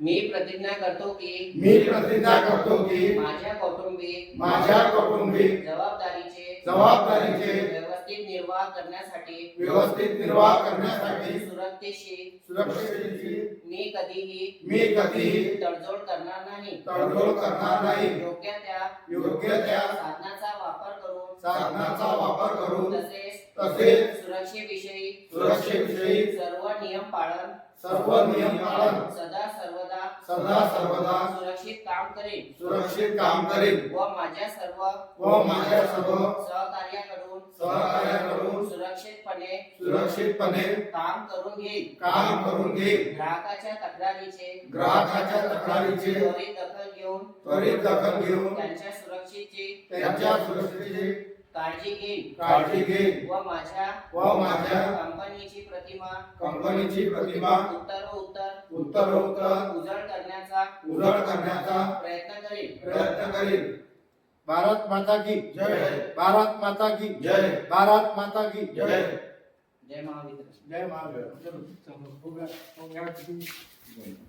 मी प्रतिज्ञा करतो की मी प्रतिज्ञा करतो की माझ्या कौटुंबिक माझ्या कौटुंबिक जबाबदारीचे जबाबदारीचे व्यवस्थित निर्वाह करण्यासाठी व्यवस्थित निर्वाह करण्यासाठी सुरक्षेशी सुरक्षेची मी कधीही मी कधीही तडजोड करणार नाही. तडजोड करणार नाही. योग्य त्या योग्य त्या साधनाचा वापर करून साधनाचा वापर करून तसेच तसेच सुरक्षेविषयी सुरक्षेविषयी सर्व नियम पाळन सर्व नियम पालन सदा सर्वदा सदा सर्वदा सुरक्षित काम करेन. सुरक्षित काम करेन. व माझ्या सर्व व माझ्या सर्व सहकार्याकडून सहकार्याकडून सुरक्षितपणे सुरक्षितपणे काम करून घेईल काम करून घेईल ग्राहकाच्या तक्रारीचे ग्राहकाच्या तक्रारीचे त्वरित दखल घेऊन त्वरित दखल घेऊन त्यांच्या सुरक्षेची त्यांच्या सुरक्षेची काळजी घेईल काळजी घेईल व माझ्या व माझ्या कंपनीची प्रतिमा. कंपनीची प्रतिमा. उत्तरोत्तर उत्तरोत्तर उजळ करण्याचा उजळ करण्याचा प्रयत्न करेल प्रयत्न करील भारत माता की जय. भारत माता की जय. भारत माता की जय. जय. महाविद्यालय जय महावीर.